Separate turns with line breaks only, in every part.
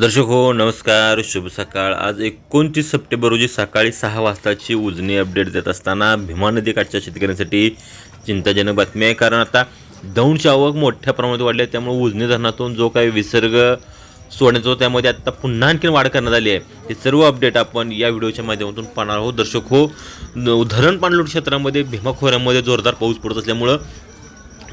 दर्शक हो नमस्कार शुभ सकाळ. आज एकोणतीस सप्टेंबर रोजी सकाळी सहा वाजताची उजनी अपडेट देत असताना भीमा नदीकाठच्या शेतकऱ्यांसाठी चिंताजनक बातमी आहे. कारण आता दौंडची आवक मोठ्या प्रमाणात वाढली आहे त्यामुळे उजनी धरणातून जो काही विसर्ग सोडण्याचा होता, त्यामध्ये आता पुन्हा आणखीन वाढ करण्यात आली आहे. हे सर्व अपडेट आपण या व्हिडिओच्या माध्यमातून पाहणार आहोत. दर्शक हो न- धरण पाणलोट क्षेत्रामध्ये भीमा खोऱ्यामध्ये जोरदार पाऊस पडत असल्यामुळं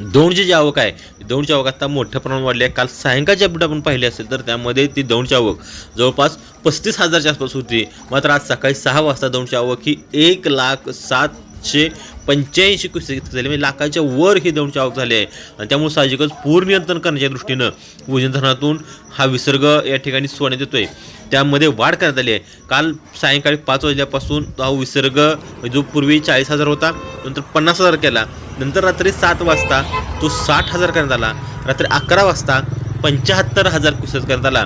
दौंडची जी आवक आहे दौंडची आवक आता मोठ्या प्रमाणात वाढली आहे. काल सायंकाळची अपडेट आपण पाहिली असेल तर त्यामध्ये ती दौंडची आवक जवळपास पस्तीस हजारच्या आसपास होती. मात्र आज सकाळी सहा वाजता दौंडची आवक ही एक लाख सातशे पंच्याऐंशी क्युसेक झाली म्हणजे लाखाच्या वर ही दौंडची आवक झाली आहे. आणि त्यामुळे साहजिकच पूर नियंत्रण करण्याच्या दृष्टीनं भोजन धरणातून हा विसर्ग या ठिकाणी सोडण्यात येतोय. त्यामध्ये वाढ करण्यात आली आहे. काल सायंकाळी पाच वाजल्यापासून हा विसर्ग जो पूर्वी चाळीस हजार होता नंतर पन्नास हजार केला. नंतर रात्री सात वाजता तो साठ हजार करण्यात आला. रात्री अकरा वाजता पंच्याहत्तर हजार विसर्ग करण्यात आला.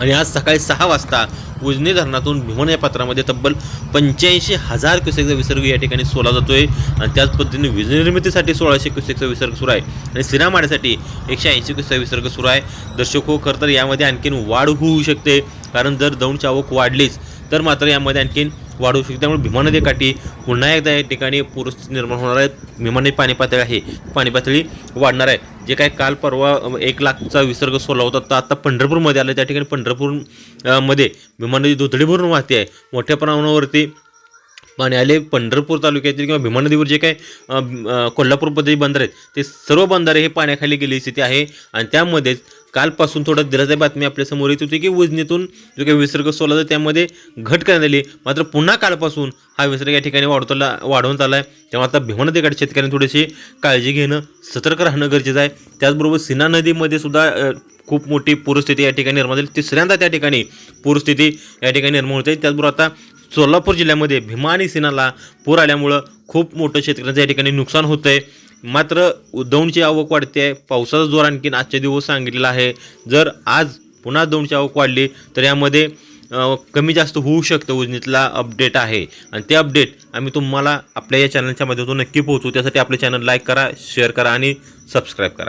आणि आज सकाळी सहा वाजता उजनी धरणातून भीमन या पात्रामध्ये तब्बल पंच्याऐंशी हजार क्युसेकचा विसर्ग या ठिकाणी सोडला जातोय. आणि त्याच पद्धतीने वीज निर्मितीसाठी सोळाशे क्युसेकचा विसर्ग सुरू आहे. आणि सिरामाड्यासाठी एकशे ऐंशी क्युसेकचा विसर्ग सुरू आहे. दर्शक हो खरं तर यामध्ये आणखीन वाढ होऊ शकते. कारण जर दौंडची आवक वाढलीच तर मात्र यामध्ये आणखीन वाढू शकते. त्यामुळे भीमा नदी काठी पुन्हा एकदा या ठिकाणी पूरस्थिती निर्माण होणार आहे भीमा नदी पाणी पातळी आहे. पाणी पातळी वाढणार आहे. जे काय काल परवा एक लाखचा विसर्ग सोला होता तर आता पंढरपूरमध्ये आलं. त्या ठिकाणी पंढरपूरमध्ये भीमा नदी धुतडी भरून वाहते आहे. मोठ्या प्रमाणावरती पाणी आले. पंढरपूर तालुक्यातील किंवा भीमा नदीवर जे काय कोल्हापूरमध्ये बंदर आहेत ते सर्व बंधारे हे पाण्याखाली गेलेली स्थिती आहे. आणि त्यामध्येच कालपासून थोडं दिलासा बातमी आपल्यासमोर येत होती की उजनीतून जो काही विसर्ग सोडला तर त्यामध्ये घट करण्यात आली. मात्र पुन्हा कालपासून हा विसर्ग या ठिकाणी वाढवता वाढवण्यात आला आहे तेव्हा आता भीमा नदीकडे शेतकऱ्यांनी थोडीशी काळजी घेणं सतर्क राहणं गरजेचं आहे. त्याचबरोबर सिन्हा नदीमध्ये सुद्धा खूप मोठी पूरस्थिती या ठिकाणी निर्माण झाली. तिसऱ्यांदा त्या ठिकाणी पूरस्थिती या ठिकाणी निर्माण होते. त्याचबरोबर आता सोलापूर जिल्ह्यामध्ये भीमा आणि सिन्हाला पूर आल्यामुळं खूप मोठं शेतकऱ्यांचं या ठिकाणी नुकसान होतं आहे मात्र दौंडची आवक वाढते आहे. पावसाचा जोर आणखीन आजच्या दिवस सांगितलेला आहे. जर आज पुन्हा दौंडची आवक वाढली तर यामध्ये कमी जास्त होऊ शकतं उजनीतला अपडेट आहे. आणि ते अपडेट आम्ही तुम्हाला आपल्या या चॅनलच्या माध्यमातून नक्की पोहोचू त्यासाठी आपले चॅनल लाईक करा शेअर करा आणि सबस्क्राईब करा.